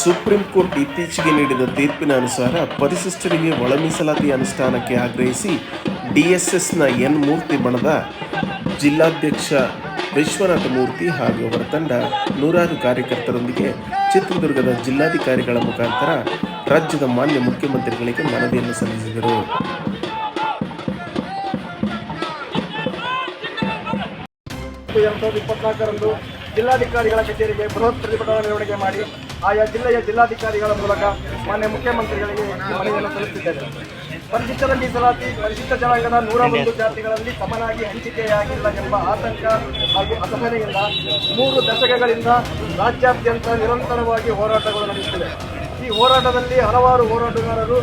Supreme court ಇತ್ತೀಚೆಗೆ ನೀಡಿದ ತೀರ್ಪಿನ ಅನುಸಾರ ಪರಿಶಿಷ್ಟರಿಗೆ ಒಳ ಮೀಸಲಾತಿ ಅನುಷ್ಠಾನಕ್ಕೆ ಆಗ್ರಹಿಸಿ ಡಿಎಸ್ಎಸ್ನ ಎನ್ ಮೂರ್ತಿ ಬಣದ ಜಿಲ್ಲಾಧ್ಯಕ್ಷ ವಿಶ್ವನಾಥ ಮೂರ್ತಿ ಹಾಗೂ ಅವರ ತಂಡ ನೂರಾರು ಕಾರ್ಯಕರ್ತರೊಂದಿಗೆ ಚಿತ್ರದುರ್ಗದ ಜಿಲ್ಲಾಧಿಕಾರಿಗಳ ಮುಖಾಂತರ ರಾಜ್ಯದ ಮಾನ್ಯ ಮುಖ್ಯಮಂತ್ರಿಗಳಿಗೆ ಮನವಿಯನ್ನು ಸಲ್ಲಿಸಿದರು. ಸಾವಿರದ ಜಿಲ್ಲಾಧಿಕಾರಿಗಳ ಕಚೇರಿಗೆ ಬೃಹತ್ ಪ್ರತಿಭಟನಾ ಮೆರವಣಿಗೆ ಮಾಡಿ ಆಯಾ ಜಿಲ್ಲೆಯ ಜಿಲ್ಲಾಧಿಕಾರಿಗಳ ಮೂಲಕ ಮಾನ್ಯ ಮುಖ್ಯಮಂತ್ರಿಗಳಿಗೆ ಮನವಿಯನ್ನು ಸಲ್ಲಿಸಿದ್ದೇವೆ ಪರಿಶಿಷ್ಟರ ಮೀಸಲಾತಿ ಪರಿಶಿಷ್ಟ ಜನಾಂಗದ ನೂರ ಒಂದು ಜಾತಿಗಳಲ್ಲಿ ಸಮನಾಗಿ ಹಂಚಿಕೆಯಾಗಿಲ್ಲ ಎಂಬ ಆತಂಕ ಹಾಗೂ ಅಸಹನೆಯಿಂದ ಮೂರು ದಶಕಗಳಿಂದ ರಾಜ್ಯಾದ್ಯಂತ ನಿರಂತರವಾಗಿ ಹೋರಾಟಗಳು ನಡೆಯುತ್ತಿವೆ. ಈ ಹೋರಾಟದಲ್ಲಿ ಹಲವಾರು ಹೋರಾಟಗಾರರು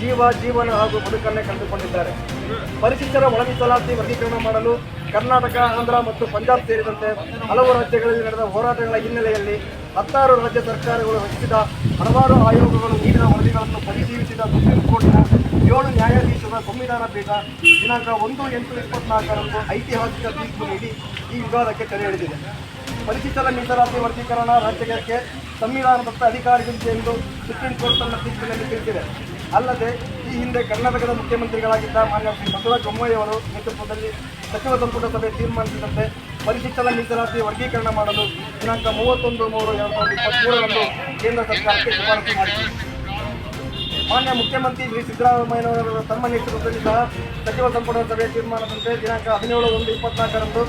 ಜೀವ, ಜೀವನ ಹಾಗೂ ಬದುಕನ್ನೇ ಕಂಡುಕೊಂಡಿದ್ದಾರೆ ಪರಿಶಿಷ್ಟರ ಒಳ ಮೀಸಲಾತಿ ವರ್ಗೀಕರಣ ಮಾಡಲು ಕರ್ನಾಟಕ, ಆಂಧ್ರ ಮತ್ತು ಪಂಜಾಬ್ ಸೇರಿದಂತೆ ಹಲವು ರಾಜ್ಯಗಳಲ್ಲಿ ನಡೆದ ಹೋರಾಟಗಳ ಹಿನ್ನೆಲೆಯಲ್ಲಿ ಹತ್ತಾರು ರಾಜ್ಯ ಸರ್ಕಾರಗಳು ರಚಿಸಿದ ಹಲವಾರು ಆಯೋಗಗಳು ನೀಡಿದ ವರದಿಗಳನ್ನು ಪರಿಶೀಲಿಸಿದ ಸುಪ್ರೀಂ ಕೋರ್ಟ್ನ ಏಳು ನ್ಯಾಯಾಧೀಶರ ಸಂವಿಧಾನ ಪೀಠ ದಿನಾಂಕ ಒಂದು ಎಂಟು ಇಪ್ಪತ್ನಾಲ್ಕರಂದು ಐತಿಹಾಸಿಕ ತೀರ್ಪು ನೀಡಿ ಈ ವಿವಾದಕ್ಕೆ ತೆರೆ ಹಿಡಿದಿದೆ ಪರಿಶಿಷ್ಟರ ಮೀಸಲಾತಿ ವರ್ಗೀಕರಣ ರಾಜ್ಯಕ್ಕೆ ಸಂವಿಧಾನದತ್ತ ಅಧಿಕಾರಿಗಳಿದೆ ಎಂದು ಸುಪ್ರೀಂ ಕೋರ್ಟ್ ತನ್ನ ತೀರ್ಪಿನಲ್ಲಿ ತಿಳಿಸಿದೆ. ಅಲ್ಲದೆ ಈ ಹಿಂದೆ ಕರ್ನಾಟಕದ ಮುಖ್ಯಮಂತ್ರಿಗಳಾಗಿದ್ದ ಮಾನ್ಯ ಶ್ರೀ ಬಸವರಾಜ ಬೊಮ್ಮಾಯಿ ಅವರು ನೇತೃತ್ವದಲ್ಲಿ ಸಚಿವ ಸಂಪುಟ ಸಭೆ ತೀರ್ಮಾನಿಸಿದಂತೆ ಪರಿಶಿಷ್ಟರ ಮೀಸಲಾತಿ ವರ್ಗೀಕರಣ ಮಾಡಲು ದಿನಾಂಕ ಮೂವತ್ತೊಂದು ಮೂರು ಎರಡು ಸಾವಿರದ ಇಪ್ಪತ್ತ್ಮೂರರಂದು ಕೇಂದ್ರ ಸರ್ಕಾರಕ್ಕೆ ಶಿಫಾರಸು ಮಾಡಿದೆ ಮಾನ್ಯ ಮುಖ್ಯಮಂತ್ರಿ ಶ್ರೀ ಸಿದ್ದರಾಮಯ್ಯನವರ ತಮ್ಮ ನೇತೃತ್ವದಲ್ಲಿ ಸಹ ಸಚಿವ ಸಂಪುಟ ಸಭೆ ತೀರ್ಮಾನದಂತೆ ದಿನಾಂಕ ಹದಿನೇಳು ಒಂದು ಇಪ್ಪತ್ನಾಲ್ಕರಂದು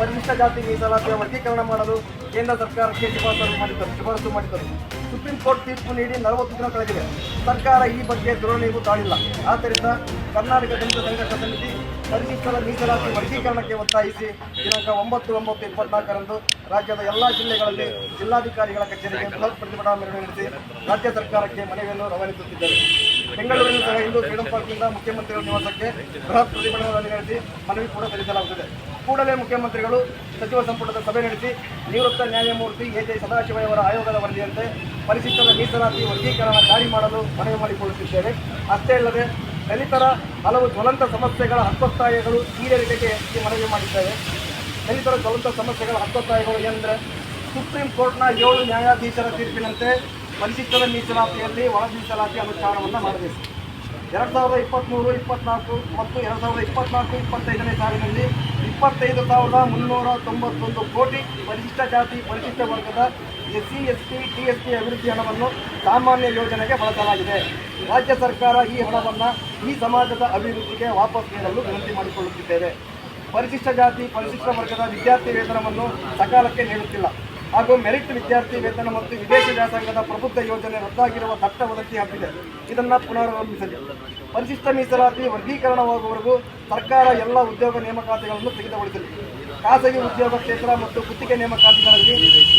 ಪರಿಶಿಷ್ಟ ಜಾತಿ ಮೀಸಲಾತಿಯ ವರ್ಗೀಕರಣ ಮಾಡಲು ಕೇಂದ್ರ ಸರ್ಕಾರಕ್ಕೆ ಶಿಫಾರಸು ಮಾಡಿದ್ದರು. ಶಿಫಾರಸು ಮಾಡಿದ್ದರು. ಸುಪ್ರೀಂ ಕೋರ್ಟ್ ತೀರ್ಪು ನೀಡಿ ನಲವತ್ತು ದಿನ ಕಳೆದಿದೆ. ಸರ್ಕಾರ ಈ ಬಗ್ಗೆ ಧೋರಣೆಗೂ ತಾಳಿಲ್ಲ ಆದ್ದರಿಂದ ಕರ್ನಾಟಕ ದಲಿತ ಸಂಘರ್ಷ ಸಮಿತಿ ಪರಿಶಿಷ್ಟರ ಮೀಸಲಾತಿ ವರ್ಗೀಕರಣಕ್ಕೆ ಒತ್ತಾಯಿಸಿ ದಿನಾಂಕ ಒಂಬತ್ತು ಒಂಬತ್ತು ಇಪ್ಪತ್ನಾಲ್ಕರಂದು ರಾಜ್ಯದ ಎಲ್ಲ ಜಿಲ್ಲೆಗಳಲ್ಲಿ ಜಿಲ್ಲಾಧಿಕಾರಿಗಳ ಕಚೇರಿಗೆ ಬೃಹತ್ ಪ್ರತಿಭಟನಾ ಮೆರವಣಿಗೆ ನಡೆಸಿ ರಾಜ್ಯ ಸರ್ಕಾರಕ್ಕೆ ಮನವಿಯನ್ನು ರವಾನಿಸುತ್ತಿದ್ದಾರೆ. ಬೆಂಗಳೂರಿನ ಸಹ ಇಂದು ಫ್ರೀಡಂ ಪಾರ್ಕ್ನಿಂದ ಮುಖ್ಯಮಂತ್ರಿಗಳ ನಿವಾಸಕ್ಕೆ ಬೃಹತ್ ಪ್ರತಿಭಟನಾ ನಡೆಸಿ ಮನವಿ ಕೂಡ ಸಲ್ಲಿಸಲಾಗುತ್ತದೆ. ಕೂಡಲೇ ಮುಖ್ಯಮಂತ್ರಿಗಳು ಸಚಿವ ಸಂಪುಟದ ಸಭೆ ನಡೆಸಿ ನಿವೃತ್ತ ನ್ಯಾಯಮೂರ್ತಿ ಎ ಜೆ ಸದಾಶಿವಯವರ ಆಯೋಗದ ವರದಿಯಂತೆ ಪರಿಶಿಷ್ಟರ ಮೀಸಲಾತಿ ವರ್ಗೀಕರಣ ಜಾರಿ ಮಾಡಲು ಮನವಿ ಮಾಡಿಕೊಳ್ಳುತ್ತಿದ್ದೇವೆ. ಅಷ್ಟೇ ಅಲ್ಲದೆ ದಲಿತರ ಹಲವು ಜ್ವಲಂತ ಸಮಸ್ಯೆಗಳ ಹತ್ತೊತ್ತಾಯಗಳು ಈಡೇರಿಕೆಗೆ ಈ ಮನವಿ ಮಾಡಿದ್ದೇವೆ. ದಲಿತರ ಜ್ವಲಂತ ಸಮಸ್ಯೆಗಳ ಹತ್ತೊತ್ತಾಯಗಳು ಏನೆಂದರೆ ಸುಪ್ರೀಂ ಕೋರ್ಟ್ನ ಏಳು ನ್ಯಾಯಾಧೀಶರ ತೀರ್ಪಿನಂತೆ ಪರಿಶಿಷ್ಟರ ಮೀಸಲಾತಿಯಲ್ಲಿ ಒಳ ಮೀಸಲಾತಿ ಅನುಷ್ಠಾನವನ್ನು ಮಾಡಬೇಕು. ಎರಡು ಸಾವಿರದ ಇಪ್ಪತ್ತ್ಮೂರು ಇಪ್ಪತ್ನಾಲ್ಕು ಮತ್ತು ಎರಡು ಸಾವಿರದ ಇಪ್ಪತ್ನಾಲ್ಕು, ಇಪ್ಪತ್ತೈದನೇ ಸಾಲಿನಲ್ಲಿ ಇಪ್ಪತ್ತೈದು ಸಾವಿರದ ಮುನ್ನೂರ ತೊಂಬತ್ತೊಂದು ಕೋಟಿ ಪರಿಶಿಷ್ಟ ಜಾತಿ, ಪರಿಶಿಷ್ಟ ವರ್ಗದ S C S T T S T ಅಭಿವೃದ್ಧಿ ಹಣವನ್ನು ಸಾಮಾನ್ಯ ಯೋಜನೆಗೆ ಬಳಸಲಾಗಿದೆ. ರಾಜ್ಯ ಸರ್ಕಾರ ಈ ಹಣವನ್ನು ಈ ಸಮಾಜದ ಅಭಿವೃದ್ಧಿಗೆ ವಾಪಸ್ ನೀಡಲು ವಿನಂತಿ ಮಾಡಿಕೊಳ್ಳುತ್ತಿದ್ದೇವೆ. ಪರಿಶಿಷ್ಟ ಜಾತಿ, ಪರಿಶಿಷ್ಟ ವರ್ಗದ ವಿದ್ಯಾರ್ಥಿ ವೇತನವನ್ನು ಸಕಾಲಕ್ಕೆ ನೀಡುತ್ತಿಲ್ಲ. ಹಾಗೂ ಮೆರಿಟ್ ವಿದ್ಯಾರ್ಥಿ ವೇತನ ಮತ್ತು ವಿದೇಶಿ ವ್ಯಾಸಂಗದ ಪ್ರಬುದ್ಧ ಯೋಜನೆ ರದ್ದಾಗಿರುವ ದಟ್ಟ ವದಂತಿ ಹಬ್ಬಿದೆ ಇದನ್ನು ಪುನರಾರಂಭಿಸಲಿ. ಪರಿಶಿಷ್ಟ ಮೀಸಲಾತಿ ವರ್ಗೀಕರಣವಾಗುವವರೆಗೂ ಸರ್ಕಾರ ಎಲ್ಲ ಉದ್ಯೋಗ ನೇಮಕಾತಿಗಳನ್ನು ಸ್ಥಗಿತಗೊಳಿಸಲಿ. ಖಾಸಗಿ ಉದ್ಯೋಗ ಕ್ಷೇತ್ರ ಮತ್ತು ಗುತ್ತಿಗೆ ನೇಮಕಾತಿಗಳಲ್ಲಿ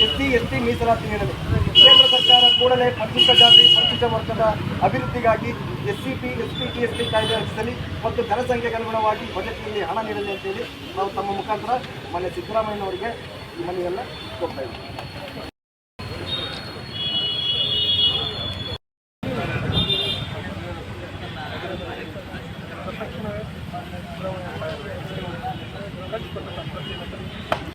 ಎಸ್ ಸಿ ಎಸ್ ಟಿ ಮೀಸಲಾತಿ ನೀಡಲಿ. ಕೇಂದ್ರ ಸರ್ಕಾರ ಕೂಡಲೇ ಪರಿಶಿಷ್ಟ ಜಾತಿ, ಪರಿಶಿಷ್ಟ ವರ್ಗದ ಅಭಿವೃದ್ಧಿಗಾಗಿ S C P S P T S T ಕಾಯ್ದೆ ರಚಿಸಲಿ ಮತ್ತು ಜನಸಂಖ್ಯೆಗೆ ಅನುಗುಣವಾಗಿ ಬಜೆಟ್ನಲ್ಲಿ ಹಣ ನೀಡಲಿ ಅಂತೇಳಿ ನಾವು ತಮ್ಮ ಮುಖಾಂತರ ಮಾನ್ಯ ಸಿದ್ದರಾಮಯ್ಯನವರಿಗೆ ಮನೆಯೆಲ್ಲ ಕೊಡ್ತಾ ಇದ್ದೀವಿ